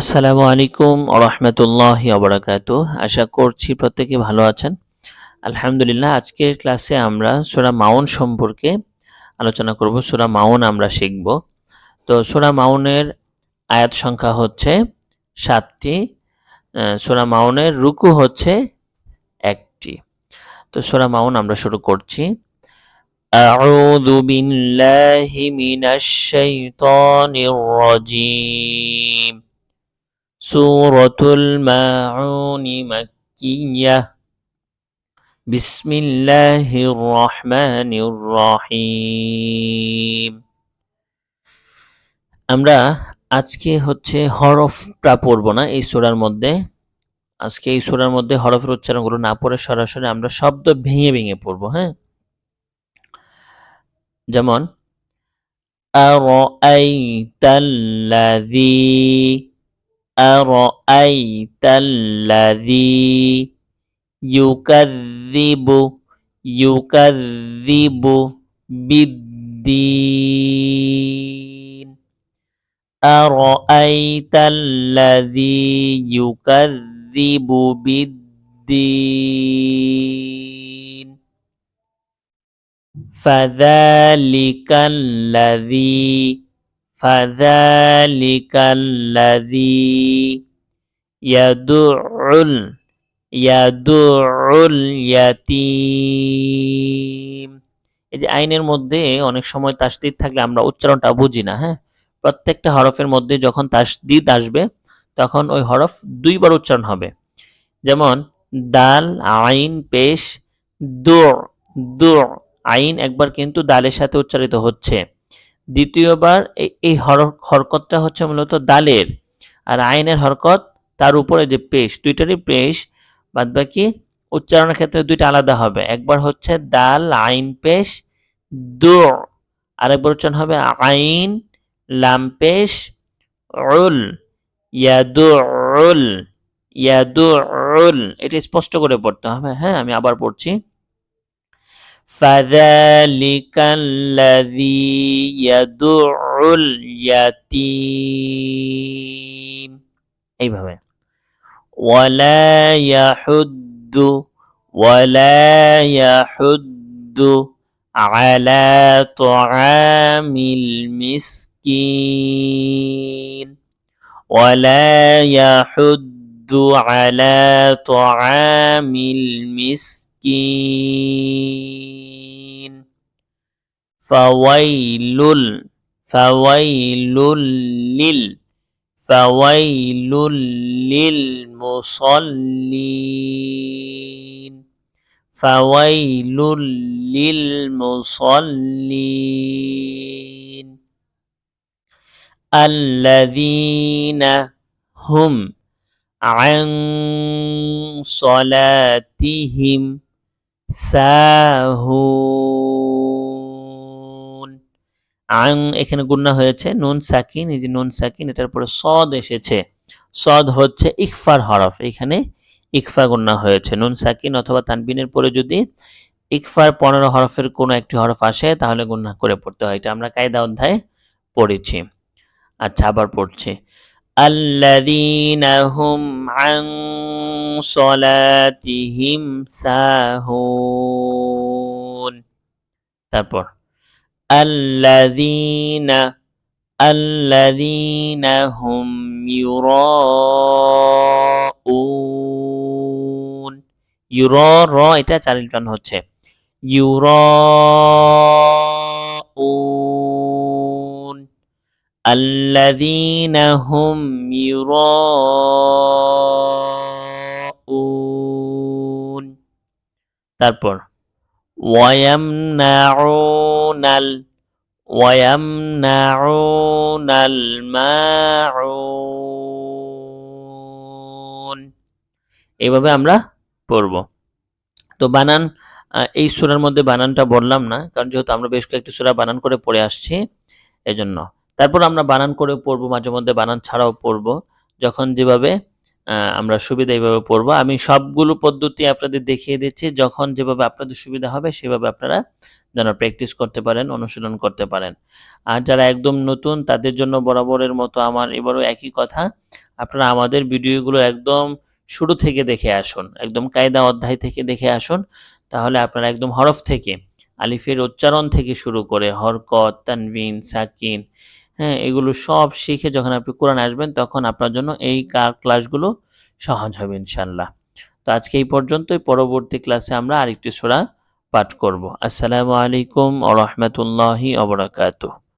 আসসালামু আলাইকুম রহমতুল্লাহ অবরাকাত আশা করছি প্রত্যেকে ভালো আছেন আলহামদুলিল্লাহ আজকের ক্লাসে আমরা সুরা মাউন সম্পর্কে আলোচনা করব সুরা মাউন আমরা শিখব তো সুরা মাউনের আয়াত সংখ্যা হচ্ছে সাতটি সুরা মাউনের রুকু হচ্ছে একটি তো সুরা মাউন আমরা শুরু করছি أعوذ بالله من الشيطان الرجيم সুরতুল মাউনি মাক্কিয়া। বিসমিল্লাহির রহমানির রহিম। আমরা আজকে হচ্ছে হরফটা পড়ব না এই সূরার মধ্যে। আজকে এই সূরার মধ্যে হরফের উচ্চারণগুলো না পড়ে সরাসরি আমরা শব্দ ভেঙে ভেঙে পড়ব হ্যাঁ? যেমন, আরাআইতাল্লাযী أرأيت الذي يكذب يكذب بالدين أرأيت الذي يكذب بالدين فذلك الذي ফাযালিকাল্লাযী ইয়াদুউল ইয়াদুউল ইয়াতীম এই যে আইনের মধ্যে অনেক সময় তাসদিদ থাকলে আমরা উচ্চারণটা বুঝি না হ্যাঁ? প্রত্যেকটা হরফের মধ্যে যখন তাসদিদ আসবে, তখন ওই হরফ দুইবার উচ্চারণ হবে। যেমন, দাল, আইন, পেশ, দু দু, আইন একবার কিন্তু দালের সাথে উচ্চারিত হচ্ছে। দ্বিতীয়বার এই হরকতটা হচ্ছে মূলত দালের। আর আইনের হরকত, তার উপরে যে পেশ, দুইটারই পেশ বাদ বাকি উচ্চারণের ক্ষেত্রে দুইটা আলাদা হবে। একবার হচ্ছে দাল, আইন পেশ, দু। আরেকবার উচ্চারণ হবে আইন, লাম পেশ উল ইয়াদু উল ইয়াদু উল এটা স্পষ্ট করে পড়তে হবে। হ্যাঁ আমি আবার পড়ছি। فذلك الذي يدع اليتيم এইভাবে ولا يحد ولا يحد على طعام المسكين ولا يحد على طعام المسكين المشركين فويل فويل لل فويل للمصلين. فويل للمصلين. الذين هم عن صلاتهم সাহুন। আং এখানে গুন্না হয়েছে, নুন সাকিন, এই যে নুন সাকিন, এটার পরে সদ এসেছে। সদ হচ্ছে ইকফার হরফ, এখানে ইকফা গুন্না হয়েছে। নুন সাকিন অথবা তানবিনের পরে যদি ইকফার পনেরো হরফের কোনো একটি হরফ আসে, তাহলে গুন্না করে পড়তে হয়। এটা আমরা কায়দা অধ্যায়ে পড়েছি। আচ্ছা আবার পড়ছি। আল্লাদিনা হুম আং صلاتهم ساهون তারপর الذين الذين هم يراءون ইউরা র এটা চারিল টান হচ্ছে ইউরাউন الذين هم يراءون তারপর, ওয়ায়ামনাউনাল ওয়ায়ামনাউনাল মাউন। এইভাবে আমরা পড়ব। তো বানান এই সুরার মধ্যে বানানটা বললাম না, কারণ যেহেতু আমরা বেশ কয়েকটি সুরা বানান করে পড়ে আসছি, এজন্য। তারপর আমরা বানান করে পড়ব, মাঝে মধ্যে বানান ছাড়াও পড়ব, যখন যেভাবে আমরা সুবিধা এইভাবে পড়ব। আমি সবগুলো পদ্ধতি আপনাদের দেখিয়ে দিচ্ছি। যখন যেভাবে আপনাদের সুবিধা হবে, সেভাবে আপনারা যেন প্র্যাকটিস করতে পারেন, অনুশীলন করতে পারেন। আর যারা একদম নতুন, তাদের জন্য বরাবরের মতো আমার এবারও একই কথা। আপনারা আমাদের ভিডিওগুলো একদম শুরু থেকে দেখে আসুন, একদম কায়দা অধ্যায় থেকে দেখে আসুন। তাহলে আপনারা একদম হরফ থেকে, আলিফের উচ্চারণ থেকে শুরু করে হরকত তানবিন সাকিন হ্যাঁ এগুলো সব শিখে যখন আপনি কোরআন আসবেন, তখন আপনার জন্য এই ক্লাসগুলো সহজ হবে ইনশাল্লাহ তো আজকে এই পর্যন্তই। পরবর্তী ক্লাসে আমরা আরেকটি সোরা পাঠ করব। আসসালামু আলাইকুম আ রহমতুল্লাহি অবরাকাতুহ